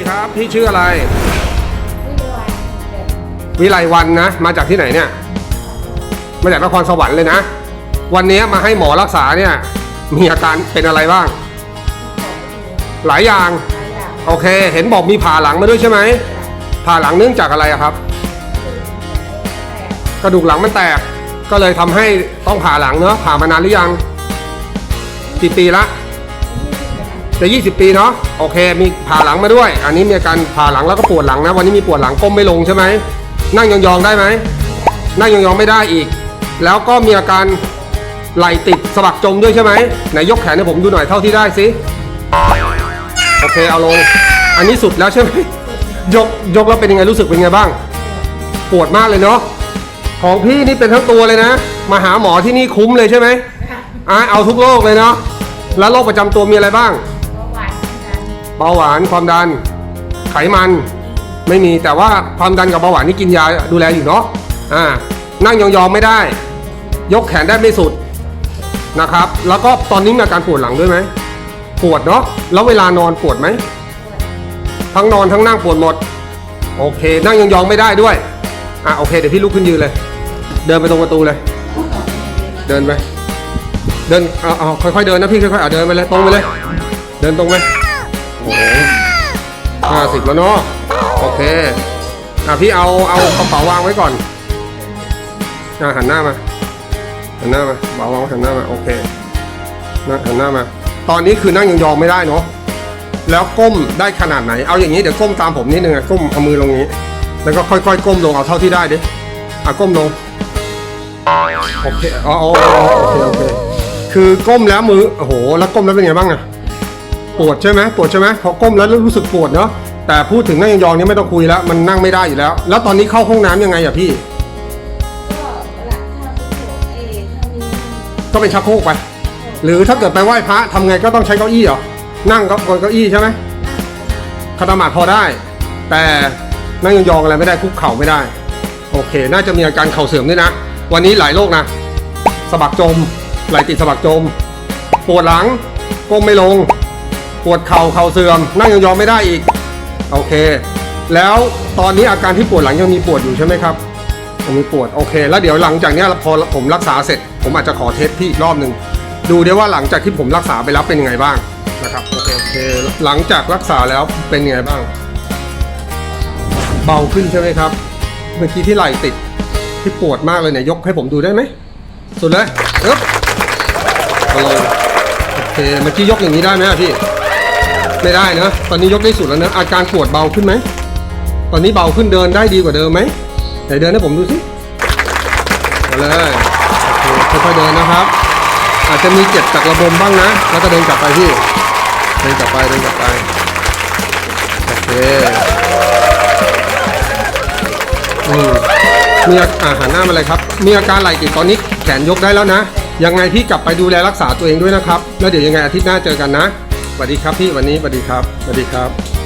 ดีครับ พี่ชื่ออะไรวิไลวันเด็กวิไลวันนะ มาจากที่ไหนเนี่ย มาจากนครสวรรค์เลยนะ วันนี้มาให้หมอรักษาเนี่ย มีอาการเป็นอะไรบ้าง หลายอย่างหลายอย่างโอเค เห็นบอกมีผ่าหลังมาด้วยใช่ไหม ผ่าหลังเนื่องจากอะไรอะครับแต่กระดูกหลังมันแตก ก็เลยทำให้ต้องผ่าหลังเนอะผ่ามานานหรือยัง กี่ปีละ จะ 20 ปีเนาะโอเค มีผ่าหลังมาด้วย อันนี้มีอาการผ่าหลังแล้วก็ปวดหลังนะ วันนี้มีปวดหลังก้มไม่ลงใช่ไหมนั่งยองๆได้ไหมนั่งยองๆไม่ได้อีก แล้วก็มีอาการไหลติดสะบักจมด้วยใช่ไหมไหนยกแขนให้ผมดูหน่อยเท่าที่ได้สิโอเคเอาลง อันนี้สุดแล้วใช่ไหมยกยกแล้วเป็นยังไงรู้สึกเป็นยังไงบ้าง ปวดมากเลยเนาะของพี่นี่เป็นทั้งตัวเลยนะ มาหาหมอที่นี่คุ้มเลยใช่ไหมอะเอาทุกโรคเลยเนาะแล้วโรคประจำตัวมีอะไรบ้าง เบาหวานความดัน ไขมันไม่มีแต่ว่าความดันกับเบาหวานนี่กินยาดูแลอยู่เนาะอ่านั่งยองๆไม่ได้ ยกแขนได้ไม่สุดนะครับ แล้วก็ตอนนี้มีอาการปวดหลังด้วยไหมปวดเนาะแล้วเวลานอนปวดไหมทั้งนอนทั้งนั่งปวดหมด โอเค นั่งยองๆไม่ได้ด้วยอะโอเคเดี๋ยวพี่ลุกขึ้นยืนเลย เดินไปตรงประตูเลย เดินไปเดินเอาเอาค่อยๆเดินนะพี่ค่อยๆอะเดินไปเลยตรงไปเลย เดินตรงไป โอ้โหห้าสิบแล้วเนาะโอเคอะพี่เอาเอากระเป๋าวางไว้ก่อนอะหันหน้ามาหันหน้ามากระเป๋าวางหันหน้ามาโอเคนะหันหน้ามา ตอนนี้คือนั่งยองๆไม่ได้เนาะแล้วก้มได้ขนาดไหน เอาอย่างนี้เดี๋ยวก้มตามผมนิดนึงอะก้มเอามือลงนี้ แล้วก็ค่อยๆ ก้มลงเอาเท่าที่ได้ดิอะก้มลงโอเคอ๋ออ๋ออ๋อโอเคโอเคคือก้มแล้วมือโอ้โหแล้วก้มแล้วเป็นไงบ้างอะ ปวดใช่ไหมปวดใช่ไหมพอก้มแล้วรู้สึกปวดเนาะแต่พูดถึงนั่งยองๆนี่ไม่ต้องคุยแล้วมันนั่งไม่ได้อยู่แล้ว แล้วตอนนี้เข้าห้องน้ำยังไงอะพี่ ก็เวลาถ้าป็นหัวเอถ้ามีก็เป็นชักโครกไป หรือถ้าเกิดไปไหว้พระทำไงก็ต้องใช้เก้าอี้เหรอนั่งก็บนเก้าอี้ใช่ไหมคาตามาดพอได้ แต่นั่งยองๆอะไรไม่ได้คุกเข่าไม่ได้ โอเค น่าจะมีอาการเข่าเสื่อมด้วยนะ วันนี้หลายโรคนะสะบักจมไหลติดสะบักจม ปวดหลังก้มไม่ลง ปวดเข่าเข่าเสื่อมนั่งยองๆไม่ได้อีก โอเค แล้วตอนนี้อาการที่ปวดหลังยังมีปวดอยู่ใช่ไหมครับยังมีปวดโอเค แล้วเดี๋ยวหลังจากนี้พอผมรักษาเสร็จ ผมอาจจะขอเทสพี่อีกรอบหนึ่งดูได้ว่าหลังจากที่ผมรักษาไปแล้วเป็นยังไงบ้างนะครับโอเคโอเคหลังจากรักษาแล้วเป็นยังไงบ้าง เบาขึ้นใช่ไหมครับ เมื่อกี้ที่ไหล่ติดที่ปวดมากเลยเนี่ยยกให้ผมดูได้ไหมสุดเลยอึ๊บเอาเลยโอเคเมื่อกี้ยกอย่างนี้ได้ไหมพี่ ไม่ได้นะ ตอนนี้ยกได้สุดแล้วนะ อาการปวดเบาขึ้นไหม ตอนนี้เบาขึ้นเดินได้ดีกว่าเดิมไหมไหนเดินให้ผมดูสิมาเลยค่อยๆเดินนะครับ อาจจะมีเจ็บจากระบมบ้างนะ แล้วก็เดินกลับไปพี่ เดินกลับไป เดินกลับไป โอเคอืมมีอาอาหารหน้ามาเลยครับ มีอาการไหล่ติดตอนนี้แขนยกได้แล้วนะ ยังไงพี่กลับไปดูแลรักษาตัวเองด้วยนะครับ แล้วเดี๋ยวยังไงอาทิตย์หน้าเจอกันนะ วัสดีครับพี่วันนี้สวัสดีครับสวัสดีครับ